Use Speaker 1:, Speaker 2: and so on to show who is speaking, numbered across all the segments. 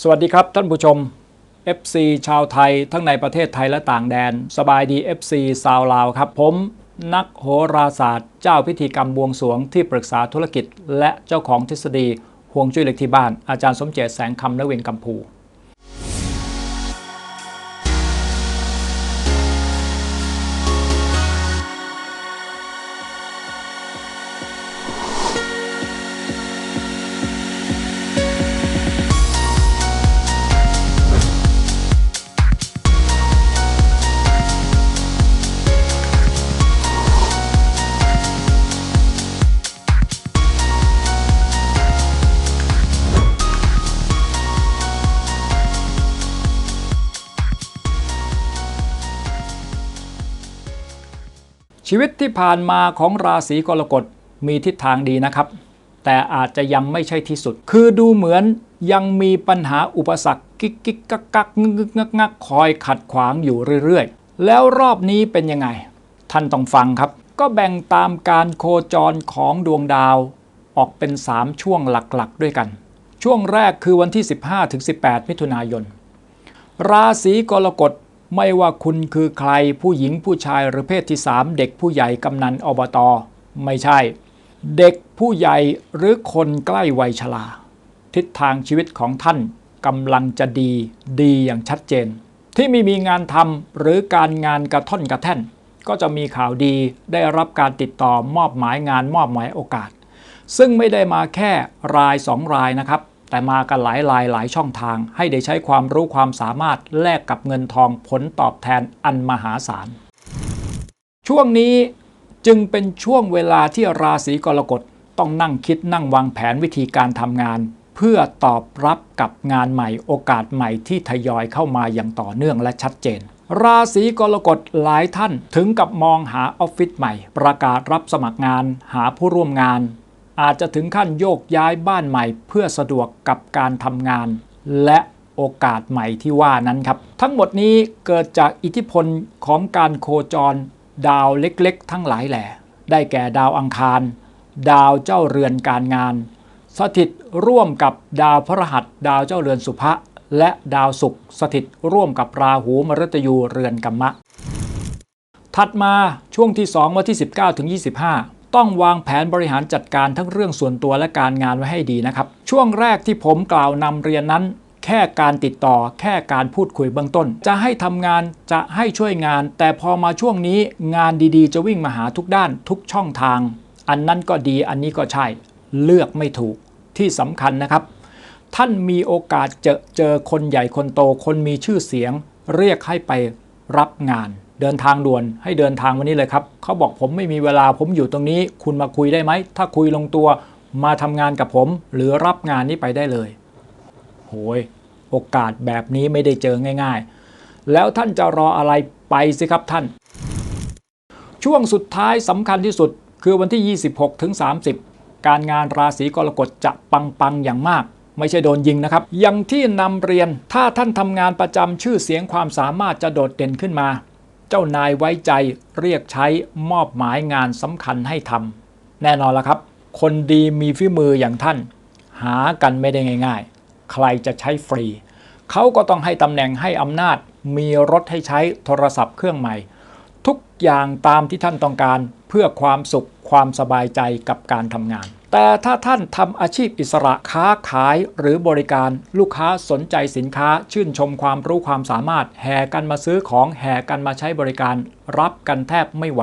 Speaker 1: สวัสดีครับท่านผู้ชม FC ชาวไทยทั้งในประเทศไทยและต่างแดน สบายดี FC ซาวลาวครับ ผมนักโหราศาสตร์ เจ้าพิธีกรรมบวงสรวงที่ปรึกษาธุรกิจ และเจ้าของทฤษฎีห่วงจุ้ยเล็กที่บ้านอาจารย์สมเจตแสงคำและเวียนกัมพู ชีวิตที่ผ่านมาของราศีกรกฎมีทิศทางดีนะครับ แต่อาจจะยังไม่ใช่ที่สุด คือดูเหมือนยังมีปัญหาอุปสรรคกิ๊กกิ๊กกักกักงึกงึกงักงักคอยขัดขวางอยู่เรื่อยๆ แล้วรอบนี้เป็นยังไง ท่านต้องฟังครับ ก็แบ่งตามการโคจรของดวงดาว ออกเป็น 3 ช่วงหลักๆ ด้วยกัน ช่วงแรกคือวันที่ 15-18 มิถุนายน ราศีกรกฎ ไม่ว่าคุณคือใครผู้หญิงผู้ชายหรือเพศที่ 3 เด็กผู้ใหญ่กำนันอบตไม่ใช่ เด็กผู้ใหญ่หรือคนใกล้วัยชราทิศทางชีวิตของท่านกำลังจะดีดีอย่างชัดเจน ที่ไม่มีงานทำหรือการงานกระท่อนกระแท่น ก็จะมีข่าวดีได้รับการติดต่อมอบหมายงานมอบหมายโอกาส ซึ่งไม่ได้มาแค่รายสองรายนะครับ แต่มากันหลายรายหลายช่องทาง ให้ได้ใช้ความรู้ความสามารถแลกกับเงินทองผลตอบแทนอันมหาศาล ช่วงนี้จึงเป็นช่วงเวลาที่ราศีกรกฎต้องนั่งคิดนั่งวางแผนวิธีการทำงาน เพื่อตอบรับกับงานใหม่โอกาสใหม่ที่ทยอยเข้ามาอย่างต่อเนื่องและชัดเจน ราศีกรกฎหลายท่านถึงกับมองหาออฟฟิศใหม่ ประกาศรับสมัครงาน หาผู้ร่วมงาน อาจจะถึงขั้นโยกย้ายบ้านใหม่ เพื่อสะดวกกับการทำงาน และโอกาสใหม่ที่ว่านั้นครับ ทั้งหมดนี้เกิดจากอิทธิพลของการโคจร ดาวเล็กๆ ทั้งหลายแหล่ได้แก่ดาวอังคาร ดาวเจ้าเรือนการงาน สถิตร่วมกับดาวพฤหัส ดาวเจ้าเรือนสุภะและดาวศุกร์สถิตร่วมกับราหูมฤตยูเรือนกัมมะ ถัดมาช่วงที่ 2 วันที่ 19ถึง25 ต้องวางแผนบริหารจัดการทั้งเรื่องส่วนตัวและการงานไว้ให้ดีนะครับ ช่วงแรกที่ผมกล่าวนำเรียนนั้น แค่การติดต่อ แค่การพูดคุยเบื้องต้น จะให้ทำงานจะให้ช่วยงาน แต่พอมาช่วงนี้งานดีๆ จะวิ่งมาหาทุกด้านทุกช่องทาง อันนั้นก็ดีอันนี้ก็ใช่ เลือกไม่ถูกที่สำคัญนะครับ ท่านมีโอกาสเจอเจอคนใหญ่คนโตคนมีชื่อเสียง เรียกให้ไปรับงาน เดินทางด่วนให้เดินทางวันนี้เลยครับเขาบอกผมไม่มีเวลาผมอยู่ตรงนี้ คุณมาคุยได้ไหม ถ้าคุยลงตัวมาทำงานกับผม หรือรับงานนี้ไปได้เลย โหย โอกาสแบบนี้ไม่ได้เจอง่าย ๆ แล้วท่านจะรออะไรไปสิครับท่าน ช่วงสุดท้ายสำคัญที่สุดคือวันที่ 26ถึง30 การงานราศีกรกฎจะปังๆอย่างมากไม่ใช่โดนยิงนะครับ อย่างที่นำเรียน ถ้าท่านทำงานประจำชื่อเสียงความสามารถจะโดดเด่นขึ้นมา เจ้านายไว้ใจเรียกใช้มอบหมายงานสำคัญให้ทำแน่นอนละครับ คนดีมีฝีมืออย่างท่าน หากันไม่ได้ง่าย ๆ ใครจะใช้ฟรี เขาก็ต้องให้ตำแหน่งให้อำนาจ มีรถให้ใช้โทรศัพท์เครื่องใหม่ ทุกอย่างตามที่ท่านต้องการเพื่อความสุขความสบายใจกับการทำงาน แต่ถ้าท่านทำอาชีพอิสระค้าขายหรือบริการลูกค้าสนใจสินค้า ชื่นชมความรู้ความสามารถ แห่กันมาซื้อของแห่กันมาใช้บริการ รับกันแทบไม่ไหว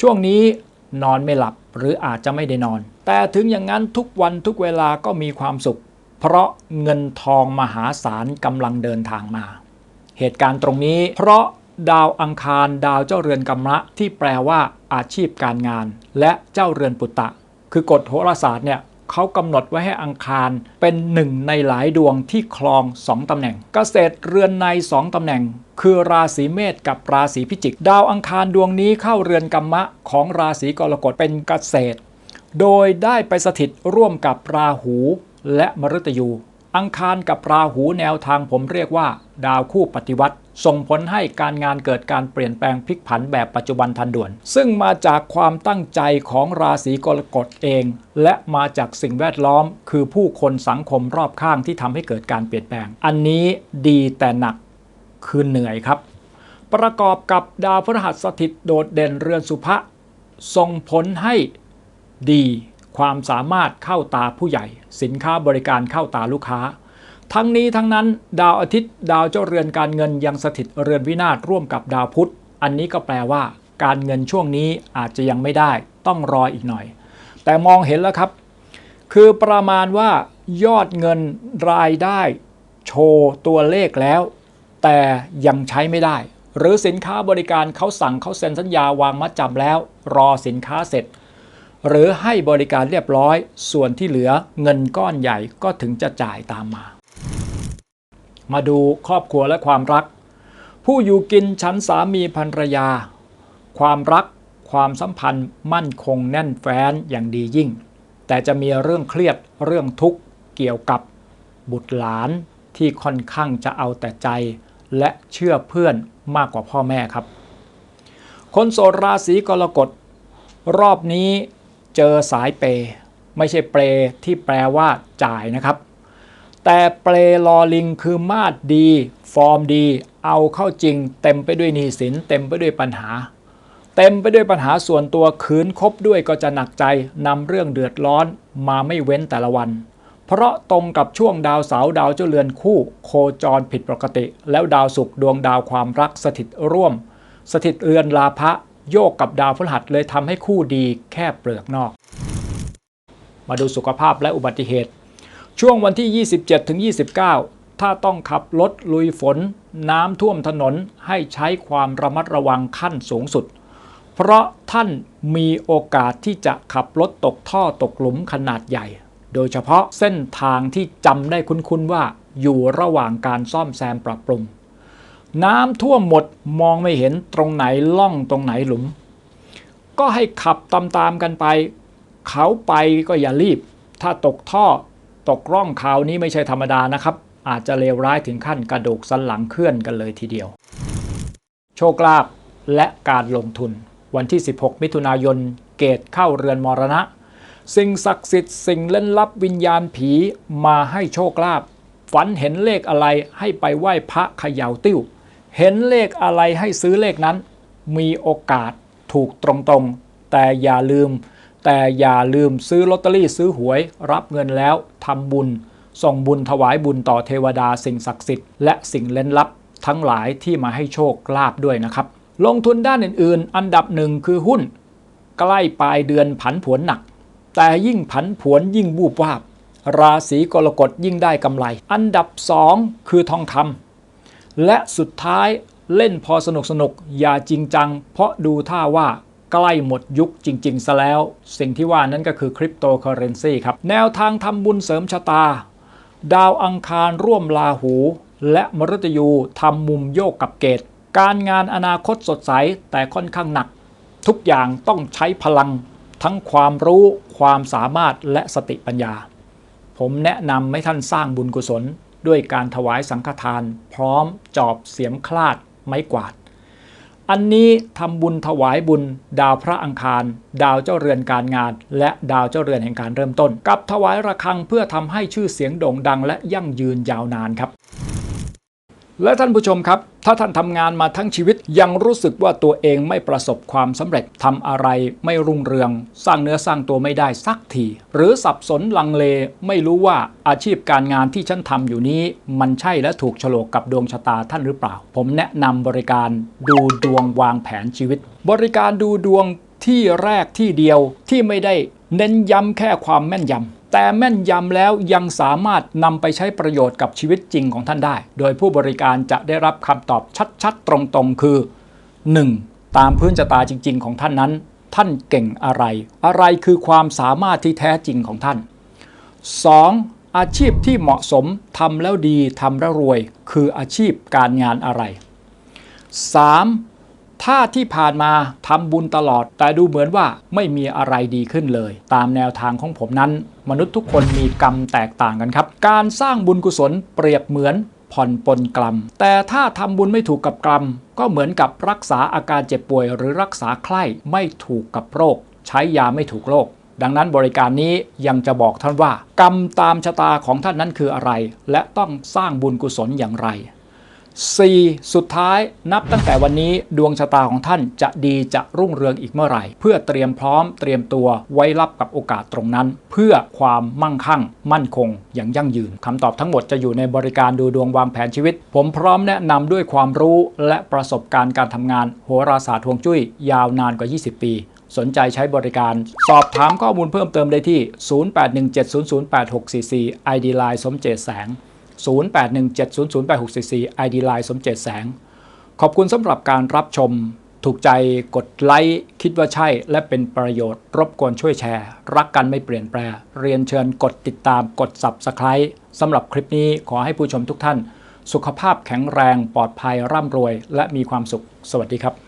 Speaker 1: ช่วงนี้นอนไม่หลับหรืออาจจะไม่ได้นอน แต่ถึงอย่างนั้นทุกวันทุกเวลาก็มีความสุข เพราะเงินทองมหาศาลกำลังเดินทางมา เหตุการณ์ตรงนี้ เพราะดาวอังคารดาวเจ้าเรือนกำมะที่แปลว่าอาชีพการงาน และเจ้าเรือนปุตตะ คือกฎโหราศาสตร์เนี่ยเขากำหนดไว้ให้อังคารเป็นหนึ่งในหลายดวงที่ครอง 2ตำแหน่งเกษตรเรือนใน 2ตำแหน่ง คือราศีเมษกับราศีพิจิก ดาวอังคารดวงนี้เข้าเรือนกรรมะของราศีกรกฎเป็นเกษตร โดยได้ไปสถิตร่วมกับราหูและมฤตยู อังคารกับราหูแนวทางผมเรียกว่า ดาวคู่ปฏิวัติ ส่งผลให้การงานเกิดการเปลี่ยนแปลงพลิกผันแบบปัจจุบันทันด่วน ซึ่งมาจากความตั้งใจของราศีกรกฎเอง และมาจากสิ่งแวดล้อม คือผู้คนสังคมรอบข้างที่ทำให้เกิดการเปลี่ยนแปลง อันนี้ดีแต่หนักคือเหนื่อยครับ ประกอบกับดาวพฤหัสสถิตโดดเด่นเรือนสุภะส่งผลให้ดี ความสามารถเข้าตาผู้ใหญ่ สินค้าบริการเข้าตาลูกค้า ทั้งนี้ทั้งนั้น ดาวอาทิตย์ ดาวเจ้าเรือนการเงินยังสถิตเรือนวินาศร่วมกับดาวพุธ อันนี้ก็แปลว่า การเงินช่วงนี้อาจจะยังไม่ได้ ต้องรออีกหน่อย แต่มองเห็นแล้วครับ คือประมาณว่ายอดเงินรายได้ โชว์ตัวเลขแล้ว แต่ยังใช้ไม่ได้ หรือสินค้าบริการเขาสั่งเขาเซ็นสัญญาวางมัดจำแล้ว รอสินค้าเสร็จ หรือให้บริการเรียบร้อย ส่วนที่เหลือเงินก้อนใหญ่ก็ถึงจะจ่ายตามมา มาดูครอบครัวและความรัก ผู้อยู่กินชั้นสามีภรรยา ความรักความสัมพันธ์มั่นคงแน่นแฟ้นอย่างดียิ่ง แต่จะมีเรื่องเครียดเรื่องทุกข์เกี่ยวกับบุตรหลานที่ค่อนข้างจะเอาแต่ใจ และเชื่อเพื่อนมากกว่าพ่อแม่ครับ คนโสดราศีกรกฎรอบนี้เจอสายเป ไม่ใช่เปรที่แปลว่าจ่ายนะครับ แต่เปรลอลิงคือมาดดี ฟอร์มดี เอาเข้าจริง เต็มไปด้วยหนี้สินเต็มไปด้วยปัญหา เต็มไปด้วยปัญหาส่วนตัวคืนคบด้วยก็จะหนักใจนำเรื่องเดือดร้อนมาไม่เว้นแต่ละวัน เพราะตรงกับช่วงดาวเสาร์ดาวเจ้าเรือนคู่ โคจรผิดปกติ แล้วดาวศุกร์ดวงดาวความรักสถิตร่วม สถิตเรือนลาภะโยกกับดาวพฤหัสเลยทำให้คู่ดีแค่เปลือกนอก มาดูสุขภาพและอุบัติเหตุ ช่วงวันที่ 27ถึง29 ถ้าต้องขับรถลุยฝน น้ำท่วมถนนให้ใช้ความระมัดระวังขั้นสูงสุด เพราะท่านมีโอกาสที่จะขับรถตกท่อตกหลุมขนาดใหญ่ โดยเฉพาะเส้นทางที่จำได้คุ้นๆว่า อยู่ระหว่างการซ่อมแซมปรับปรุง น้ำท่วมหมดมองไม่เห็นตรงไหนล่องตรงไหนหลุม ก็ให้ขับตามๆกันไป เขาไปก็อย่ารีบ ถ้าตกท่อ ตกร่องคราวนี้ไม่ใช่ธรรมดานะครับ อาจจะเลวร้ายถึงขั้นกระดูกสันหลังเคลื่อนกันเลยทีเดียว โชคลาภและการลงทุน วันที่ 16 มิถุนายนเกตเข้าเรือนมรณะ สิ่งศักดิ์สิทธิ์สิ่งเล่นลับวิญญาณผีมาให้โชคลาภฝันเห็นเลขอะไรให้ไปไหว้พระเขย่าติ้ว เห็นเลขอะไรให้ซื้อเลขนั้น มีโอกาสถูกตรงๆ แต่อย่าลืม แต่อย่าลืมซื้อลอตเตอรี่ซื้อหวย รับเงินแล้วทำบุญ ส่งบุญถวายบุญต่อเทวดาสิ่งศักดิ์สิทธิ์และสิ่งเล่นลับ ทั้งหลายที่มาให้โชคลาภด้วยนะครับ ลงทุนด้านอื่นๆ อันดับหนึ่งคือหุ้น ใกล้ปลายเดือนผันผวนหนัก แต่ยิ่งผันผวนยิ่งวูบวาบ ราศีกรกฎยิ่งได้กำไร อันดับสองคือทองคำและสุดท้ายเล่นพอสนุกสนุกอย่าจริงจัง เพราะดูท่าว่า ใกล้หมดยุคจริงๆซะแล้ว สิ่งที่ว่านั้นก็คือคริปโตเคอเรนซีครับ แนวทางทำบุญเสริมชะตา ดาวอังคารร่วมลาหู และมฤตยูทำมุมโยกกับเกต การงานอนาคตสดใสแต่ค่อนข้างหนัก ทุกอย่างต้องใช้พลัง ทั้งความรู้ความสามารถและสติปัญญา ผมแนะนำให้ท่านสร้างบุญกุศล ด้วยการถวายสังฆทาน พร้อมจอบเสียมคลาดไม้กวาด อันนี้ทำบุญถวายบุญ ดาวพระอังคาร ดาวเจ้าเรือนการงาน และดาวเจ้าเรือนแห่งการเริ่มต้น กับถวายระฆังเพื่อทำให้ชื่อเสียงโด่งดังและยั่งยืนยาวนานครับ และท่านผู้ชมครับ ถ้าท่านทำงานมาทั้งชีวิตยังรู้สึกว่าตัวเองไม่ประสบความสำเร็จทำอะไรไม่รุ่งเรือง สร้างเนื้อสร้างตัวไม่ได้สักที หรือสับสนลังเล ไม่รู้ว่าอาชีพการงานที่ฉันทำอยู่นี้ มันใช่และถูกโฉลกกับดวงชะตาท่านหรือเปล่า ผมแนะนำบริการดูดวงวางแผนชีวิต บริการดูดวงที่แรกที่เดียวที่ไม่ได้เน้นย้ำแค่ความแม่นยำ แต่แม่นยำแล้วยังสามารถนำไปใช้ประโยชน์กับชีวิตจริงของท่านได้ โดยผู้บริการจะได้รับคำตอบชัดๆ ตรงๆ คือ 1. ตามพื้นชะตาจริง ๆ ของท่านนั้น ท่านเก่งอะไร อะไรคือความสามารถที่แท้จริงของท่าน 2. อาชีพที่เหมาะสมทำแล้วดีทำแล้วรวย คืออาชีพการงานอะไร 3. ถ้าที่ผ่านมาทำบุญตลอด แต่ดูเหมือนว่าไม่มีอะไรดีขึ้นเลย ตามแนวทางของผมนั้น มนุษย์ทุกคนมีกรรมแตกต่างกันครับ การสร้างบุญกุศลเปรียบเหมือนผ่อนปลนกรรม แต่ถ้าทำบุญไม่ถูกกับกรรม ก็เหมือนกับรักษาอาการเจ็บป่วย หรือรักษาไข้ไม่ถูกกับโรค ใช้ยาไม่ถูกโรคดังนั้นบริการนี้ยังจะบอกท่านว่า กรรมตามชะตาของท่านนั้นคืออะไร และต้องสร้างบุญกุศลอย่างไร 4. สุดท้ายนับตั้งแต่วันนี้ดวงชะตาของท่านจะดีจะรุ่งเรืองอีกเมื่อไหร่ เพื่อเตรียมพร้อมเตรียมตัวไว้รับกับโอกาสตรงนั้น เพื่อความมั่งคั่ง มั่นคงอย่างยั่งยืนคำตอบทั้งหมดจะอยู่ในบริการดูดวงวางแผนชีวิต ผมพร้อมแนะนำด้วยความรู้และประสบการณ์การทำงาน โหราศาสตร์ฮวงจุ้ยยาวนานกว่า 20 ปีสนใจใช้บริการ สอบถามข้อมูลเพิ่มเติมได้ที่ 0817008644 ID Line สมเจตแสง 0817008644 ID Line สมเจตแสง ขอบคุณสำหรับการรับชม ถูกใจกดไลค์คิดว่าใช่และเป็นประโยชน์ รบกวนช่วยแชร์ รักกันไม่เปลี่ยนแปล เรียนเชิญกดติดตามกด Subscribe สำหรับคลิปนี้ขอให้ผู้ชมทุกท่าน สุขภาพแข็งแรงปลอดภัยร่ำรวย และมีความสุข สวัสดีครับ